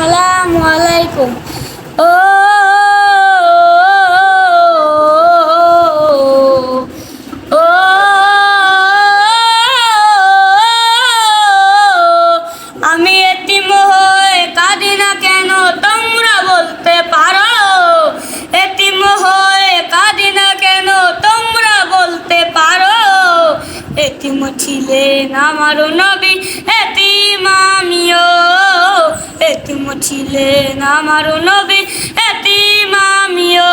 আসসালামু আলাইকুম ও আমি এতিম হয়ে কেন তোমরা বলতে পারো এতিম হয়ে কেন তোমরা বলতে পারো এতিম ছিলেন আমারও নবী এতিম আমিও ছিলেন আমারও নবী এতিম আমিও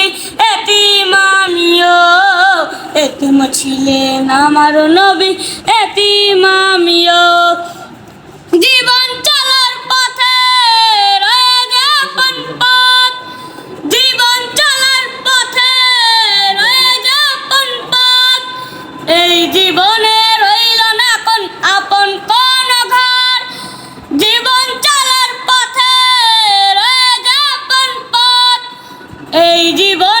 এতিম ছিলেন আমার নবী, এতিম আমিও। জীবন চলার পথে রয়ে আপন পথ। জীবন চলার পথে রয়ে আপন পথ। এই জীবনে রইল না কোন আপন, কোন ঘর। জীবন চলার পথে রয়ে আপন পথ। এই জীবনে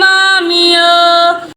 আমিও